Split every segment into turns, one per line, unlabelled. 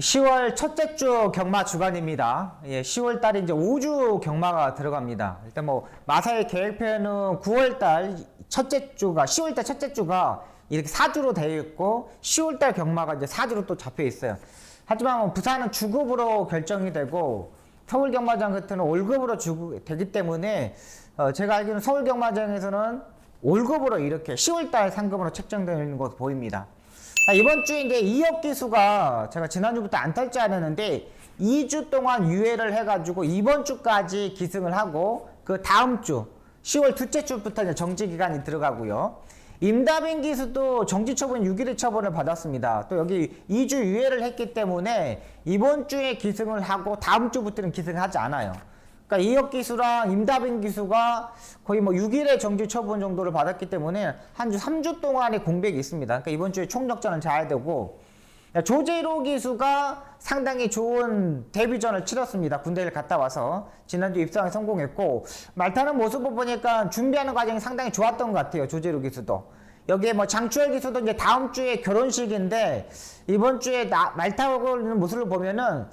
10월 첫째 주 경마 주간입니다. 예, 10월 달에 이제 5주 경마가 들어갑니다. 일단 뭐 마사의 계획표에는 9월 달 첫째 주가 10월 달 첫째 주가 이렇게 4주로 되어 있고 10월 달 경마가 이제 4주로 또 잡혀 있어요. 하지만 뭐 부산은 주급으로 결정이 되고 서울 경마장 같은 월급으로 주 되기 때문에 어, 제가 알기로는 서울 경마장에서는 월급으로 이렇게 10월 달 상금으로 책정되는 것으로 보입니다. 아, 이번 주에 이제 이업 기수가 제가 지난주부터 안탈줄 알았는데 2주 동안 유예를 해가지고 이번 주까지 기승을 하고 그 다음 주 10월 둘째 주부터 이제 정지 기간이 들어가고요. 임다빈 기수도 정지 처분 6일의 처분을 받았습니다. 또 여기 2주 유예를 했기 때문에 이번 주에 기승을 하고 다음 주부터는 기승을 하지 않아요. 그러니까 이혁 기수랑 임다빈 기수가 거의 뭐 6일의 정지 처분 정도를 받았기 때문에 한 주 3주 동안의 공백이 있습니다. 그러니까 이번 주에 총력전을 잘 되고 조재로 기수가 상당히 좋은 데뷔전을 치렀습니다. 군대를 갔다 와서 지난주 입상에 성공했고 말타는 모습을 보니까 준비하는 과정이 상당히 좋았던 것 같아요. 조재로 기수도. 여기에 뭐 장추열 기수도 이제 다음 주에 결혼식인데 이번 주에 나, 말 타고 있는 모습을 보면은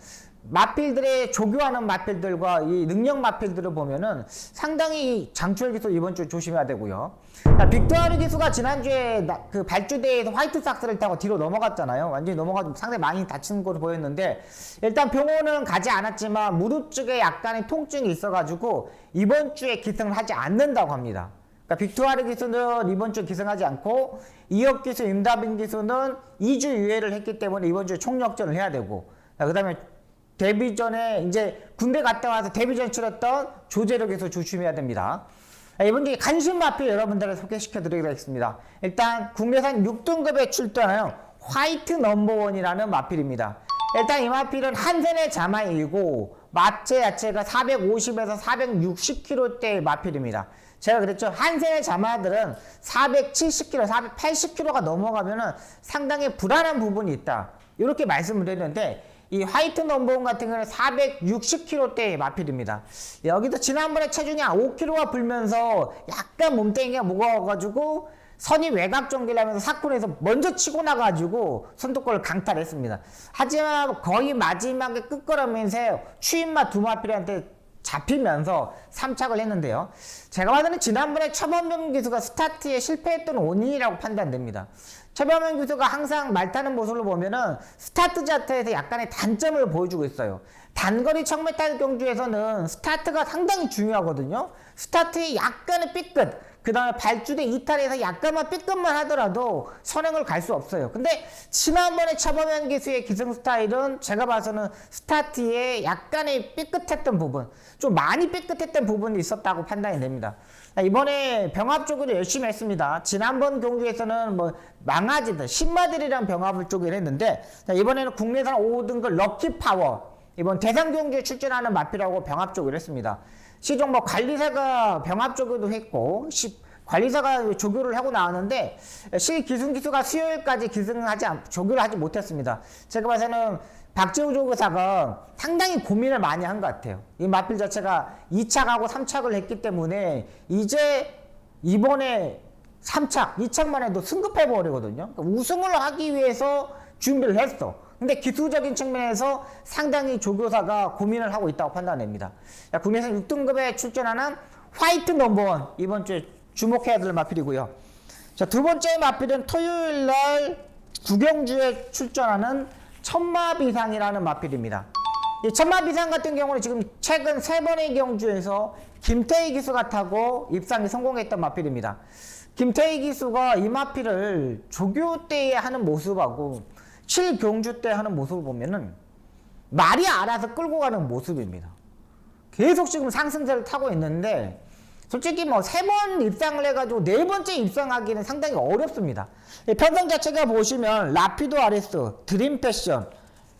마필들의 조교하는 마필들과 이 능력 마필들을 보면은 상당히 장추열 기수 이번 주에 조심해야 되고요. 자, 빅토르 기수가 지난주에 나- 그 발주대에서 화이트 삭스를 타고 뒤로 넘어갔잖아요. 완전히 넘어가서 상당히 많이 다친 것으로 보였는데 일단 병원은 가지 않았지만 무릎 쪽에 약간의 통증이 있어가지고 이번 주에 기승을 하지 않는다고 합니다. 그러니까 빅토르 기수는 이번 주에 기승하지 않고 이혁 기수, 임다빈 기수는 2주 유예를 했기 때문에 이번 주에 총력전을 해야 되고 그 다음에 데뷔 전에 이제 군대 갔다 와서 데뷔 전 치렀던 조재력 기수 조심해야 됩니다. 아, 이번 주에 간신 마필 여러분들을 소개시켜 드리겠습니다. 일단 국내산 6등급에 출전하는 화이트 넘버원이라는 마필입니다. 일단 이 마필은 한센의 자마이고 마체 야채가 450에서 460kg대의 마필입니다. 제가 그랬죠. 한센의 자마들은 470kg, 480kg가 넘어가면은 상당히 불안한 부분이 있다. 이렇게 말씀을 드렸는데 이 화이트 넘버원 같은 경우는 460kg대의 마필입니다. 여기도 지난번에 체중이 한 5kg가 불면서 약간 몸뚱이가 무거워가지고 선이 외곽 정기를 하면서 사건에서 먼저 치고 나가지고 선두골을 강탈했습니다. 하지만 거의 마지막에 끝걸음에서 추임마 두 마필한테 잡히면서 3착을 했는데요. 제가 봐서는 지난번에 최범병 기수가 스타트에 실패했던 원인이라고 판단됩니다. 최범병 기수가 항상 말 타는 모습을 보면은 스타트 자체에서 약간의 단점을 보여주고 있어요. 단거리 청메탈 경주에서는 스타트가 상당히 중요하거든요. 스타트에 약간의 삐끗, 그 다음에 발주대 이탈에서 약간만 삐끗만 하더라도 선행을 갈 수 없어요. 근데 지난번에 차범현 기수의 기승 스타일은 제가 봐서는 스타트에 약간의 삐끗했던 부분, 좀 많이 삐끗했던 부분이 있었다고 판단이 됩니다. 자, 이번에 병합 쪽으로 열심히 했습니다. 지난번 경주에서는 뭐 망아지들, 신마들이랑 병합을 쪽을 했는데 자, 이번에는 국내산 5등급 럭키 파워 이번 대상 경주에 출전하는 마피라고 병합 쪽을 했습니다. 시종 뭐 관리사가 병합 쪽에도 했고 시, 관리사가 조교를 하고 나왔는데 실 기승 기수가 수요일까지 기승을 하지 않, 조교를 하지 못했습니다. 제가 봐서는 박재우 조교사가 상당히 고민을 많이 한 것 같아요. 이 마필 자체가 2착하고 3착을 했기 때문에 이제 이번에 3착, 2착만 해도 승급해 버리거든요. 그러니까 우승을 하기 위해서 준비를 했어. 근데 기술적인 측면에서 상당히 조교사가 고민을 하고 있다고 판단됩니다. 자, 국내에서 6등급에 출전하는 화이트 넘버원 이번 주에 주목해야 될 마필이고요. 자, 두 번째 마필은 토요일 날 구경주에 출전하는 천마비상이라는 마필입니다. 이 천마비상 같은 경우는 지금 최근 세 번의 경주에서 김태희 기수가 타고 입상에 성공했던 마필입니다. 김태희 기수가 이 마필을 조교 때 하는 모습하고 7경주 때 하는 모습을 보면은 말이 알아서 끌고 가는 모습입니다. 계속 지금 상승세를 타고 있는데 솔직히 뭐 세 번 입상을 해가지고 네 번째 입상하기는 상당히 어렵습니다. 이 편성 자체가 보시면 라피도 아레스, 드림 패션,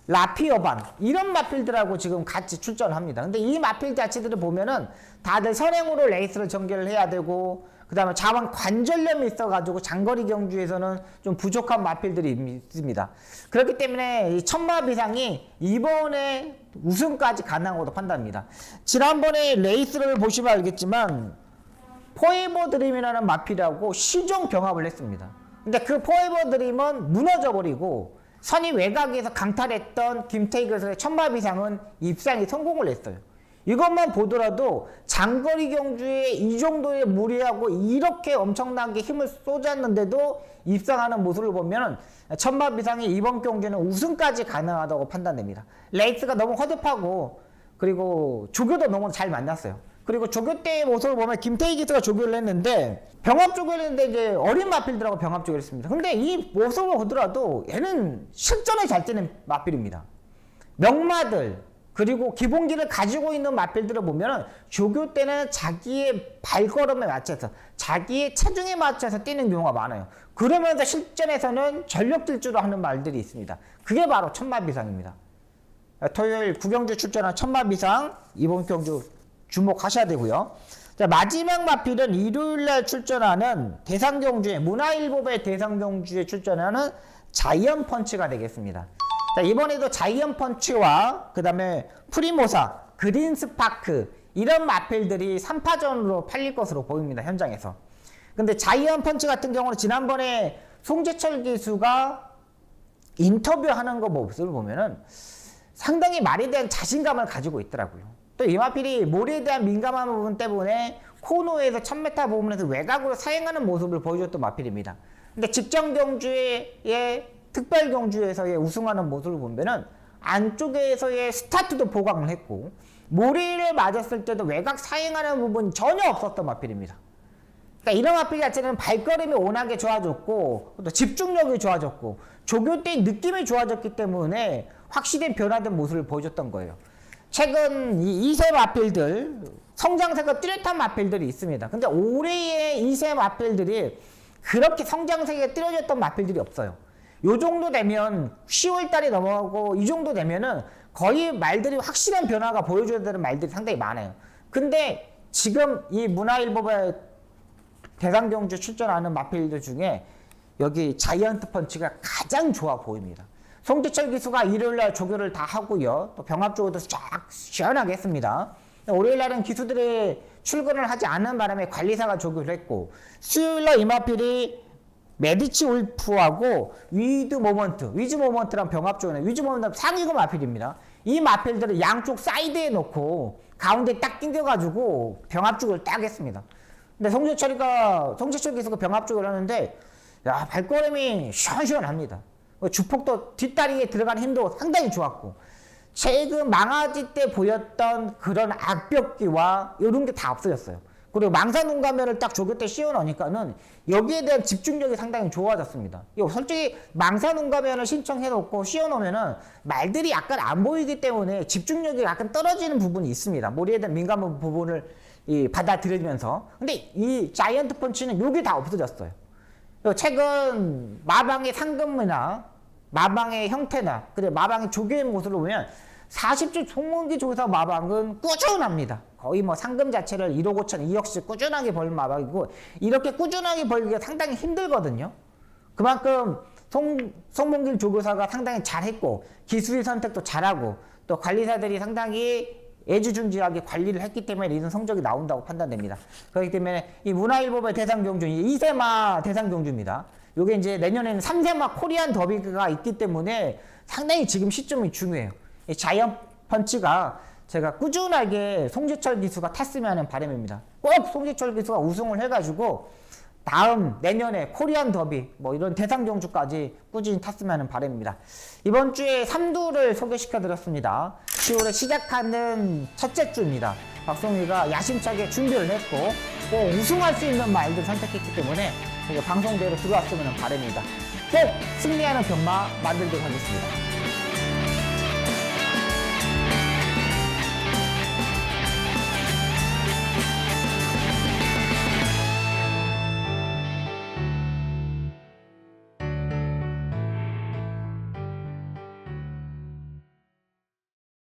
라피어반 이런 마필들하고 지금 같이 출전합니다. 근데 이 마필 자체들을 보면은 다들 선행으로 레이스를 전개를 해야 되고 그 다음에 자원 관절염이 있어가지고 장거리 경주에서는 좀 부족한 마필들이 있습니다. 그렇기 때문에 이 천마 비상이 이번에 우승까지 가능한 것으로 판단합니다. 지난번에 레이스를 보시면 알겠지만 포에버 드림이라는 마필하고 시종 병합을 했습니다. 근데 그 포에버 드림은 무너져 버리고 선의 외곽에서 강탈했던 김태희 교수의 천마 비상은 입상에 성공을 했어요. 이것만 보더라도 장거리 경주에 이 정도의 무리하고 이렇게 엄청나게 힘을 쏟았는데도 입상하는 모습을 보면 천마 비상이 이번 경주는 우승까지 가능하다고 판단됩니다. 레이스가 너무 허접하고 그리고 조교도 너무 잘 만났어요. 그리고 조교 때의 모습을 보면 김태희 기수가 조교를 했는데 병합 조교를 했는데 이제 어린 마필들하고 병합 조교를 했습니다. 근데 이 모습을 보더라도 얘는 실전에 잘 뛰는 마필입니다. 명마들 그리고 기본기를 가지고 있는 마필들을 보면 조교 때는 자기의 발걸음에 맞춰서 자기의 체중에 맞춰서 뛰는 경우가 많아요. 그러면서 실전에서는 전력 질주로 하는 말들이 있습니다. 그게 바로 천마비상입니다. 토요일 구경주 출전한 천마비상 이번 경주 주목하셔야 되고요. 자, 마지막 마필은 일요일날 출전하는 대상경주에 문화일보의 대상경주에 출전하는 자이언 펀치가 되겠습니다. 자, 이번에도 자이언 펀치와 그 다음에 프리모사, 그린스파크 이런 마필들이 3파전으로 팔릴 것으로 보입니다. 현장에서. 근데 자이언 펀치 같은 경우는 지난번에 송재철 기수가 인터뷰하는 거 모습을 보면은 상당히 말에 대한 자신감을 가지고 있더라고요. 또 이마필이 몰에 대한 민감한 부분 때문에 코너에서 1000m 부분에서 외곽으로 사행하는 모습을 보여줬던 마필입니다. 근데 직전 경주의 특별 경주에서의 우승하는 모습을 보면은 안쪽에서의 스타트도 보강을 했고 모리를 맞았을 때도 외곽 사행하는 부분이 전혀 없었던 마필입니다. 그러니까 이런 마필 자체는 발걸음이 워낙에 좋아졌고 또 집중력이 좋아졌고 조교 때 느낌이 좋아졌기 때문에 확실히 변화된 모습을 보여줬던 거예요. 최근 이 2세 마필들 성장세가 뚜렷한 마필들이 있습니다. 근데 올해의 2세 마필들이 그렇게 성장세가 뚜렷했던 마필들이 없어요. 요 정도 되면 10월 달이 넘어가고 이 정도 되면은 거의 말들이 확실한 변화가 보여줘야 되는 말들이 상당히 많아요. 근데 지금 이 문화일보의 대상 경주 출전하는 마필들 중에 여기 자이언트 펀치가 가장 좋아 보입니다. 송지철 기수가 일요일 날 조교를 다 하고요. 또 병합 조교도 쫙 시원하게 했습니다. 월요일 날은 기수들이 출근을 하지 않는 바람에 관리사가 조교를 했고 수요일 날 이마필이 메디치 울프하고 위드 모먼트, 위즈 모먼트랑 병합 조교는 위즈 모먼트 상위급 마필입니다. 이 마필들을 양쪽 사이드에 놓고 가운데 딱 낑겨가지고 병합 조교를 딱 했습니다. 근데 송재철이가 송재철 기수가 병합 조교를 하는데 야 발걸음이 시원시원합니다. 주폭도 뒷다리에 들어가는 힘도 상당히 좋았고 최근 망아지 때 보였던 그런 악벽기와 이런 게 다 없어졌어요. 그리고 망사눈 가면을 딱 조교 때 씌워 넣으니까는 여기에 대한 집중력이 상당히 좋아졌습니다. 솔직히 망사눈 가면을 신청해 놓고 씌워 놓으면은 말들이 약간 안 보이기 때문에 집중력이 약간 떨어지는 부분이 있습니다. 머리에 대한 민감한 부분을 이 받아들이면서. 근데 이 자이언트 펀치는 여기 다 없어졌어요. 최근 마방의 상금이나 마방의 형태나 그리고 마방의 조교의 모습을 보면 40주 송문기 조사 마방은 꾸준합니다. 거의 뭐 상금 자체를 1억 5천, 2억씩 꾸준하게 벌는 마방이고 이렇게 꾸준하게 벌기가 상당히 힘들거든요. 그만큼 송, 송문길 조교사가 상당히 잘했고 기술의 선택도 잘하고 또 관리사들이 상당히 애지중지하게 관리를 했기 때문에 이런 성적이 나온다고 판단됩니다. 그렇기 때문에 이 문화일보의 대상 경주, 이 2세마 대상 경주입니다. 요게 이제 내년에는 3세마 코리안 더비가 있기 때문에 상당히 지금 시점이 중요해요. 이 자이언 펀치가 제가 꾸준하게 송지철 기수가 탔으면 하는 바람입니다. 꼭 송지철 기수가 우승을 해가지고 다음 내년에 코리안 더비 뭐 이런 대상 경주까지 꾸준히 탔으면 하는 바람입니다. 이번 주에 3두를 소개시켜 드렸습니다. 10월에 시작하는 첫째 주입니다. 박성희가 야심차게 준비를 했고 꼭 우승할 수 있는 말들 선택했기 때문에 방송대로 들어왔으면 바람입니다. 꼭 승리하는 경마 만들도록 하겠습니다.